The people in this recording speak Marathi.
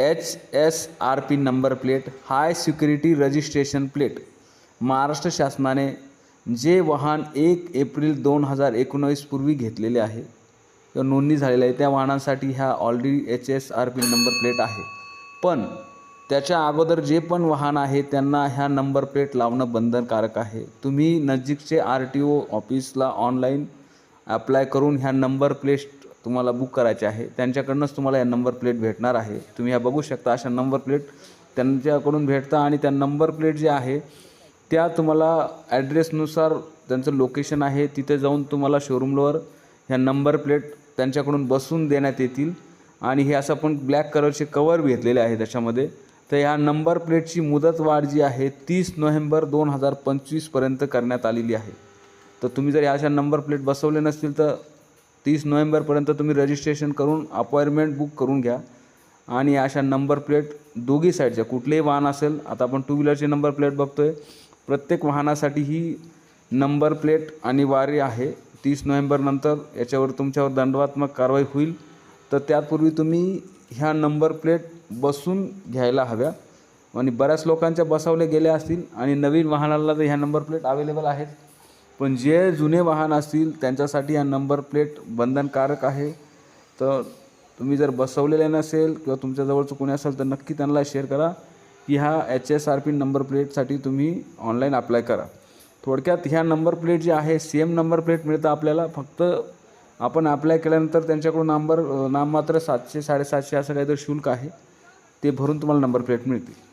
H S R P number plate high security registration plate. Maharashtra शासनाने जे वाहन एक एप्रिल दोन हजार एकोणावीसपूर्वी घेतलेले आहे किंवा नोंदणी झालेली आहे त्या वाहनांसाठी ह्या already H S R P number plate आहे. पण त्याच्या अगोदर जे पण वाहन आहे त्यांना ह्या नंबर प्लेट लावणं बंधनकारक आहे. तुम्ही नजीकचे आर टी ओ ऑफिसला ऑनलाईन अप्लाय करून ह्या नंबर प्लेट तुम्हाला बुक करायचे आहे. त्यांच्याकडूनच तुम्हाला या नंबर प्लेट भेटणार आहे. तुम्ही ह्या बघू शकता अशा नंबर प्लेट त्यांच्याकडून भेटतं आणि त्या नंबर प्लेट जे आहे त्या तुम्हाला ॲड्रेसनुसार त्यांचं लोकेशन आहे तिथे जाऊन तुम्हाला शोरूमवर ह्या नंबर प्लेट त्यांच्याकडून बसून देण्यात येतील. आणि हे असं पण ब्लॅक कलरचे कवर घेतलेले आहे त्याच्यामध्ये. तर ह्या नंबर प्लेटची मुदतवाढ जी आहे तीस नोव्हेंबर दोन हजार पंचवीसपर्यंत करण्यात आलेली आहे. तर तुम्ही जर ह्या अशा नंबर प्लेट बसवले नसतील तर तीस नोव्हेंबरपर्यंत तुम्ही रजिस्ट्रेशन करून अपॉइंटमेंट बुक करून घ्या. आणि अशा नंबर प्लेट दोघी साईडच्या कुठलेही वाहन असेल आता आपण टू व्हीलरची नंबर प्लेट बघतो आहे प्रत्येक वाहनासाठी ही नंबर प्लेट अनिवार्य आहे. तीस नोव्हेंबरनंतर याच्यावर तुमच्यावर दंडवात्मक कारवाई होईल. तर त्यापूर्वी तुम्ही ह्या नंबर प्लेट बसून घ्यायला हव्या. आणि बऱ्याच लोकांच्या बसवल्या गेल्या असतील आणि नवीन वाहनाला तर ह्या नंबर प्लेट अवेलेबल आहेत. पण जे जुने वाहन असतील त्यांच्यासाठी हा नंबर प्लेट बंधनकारक आहे. तर तुम्ही जर बसवलेले नसेल किंवा तुमच्याजवळचं कोणी असेल तर नक्की त्यांना शेअर करा की ह्या H S R P number प्लेटसाठी तुम्ही ऑनलाईन अप्लाय करा. थोडक्यात ह्या नंबर प्लेट जे आहे सेम नंबर प्लेट मिळतं आपल्याला. फक्त आपण अप्लाय केल्यानंतर त्यांच्याकडून नंबर नाममात्र सातशे साडेसातशे असं काहीतरी शुल्क आहे. ते भरून तुम्हाला नंबर प्लेट मिळतील.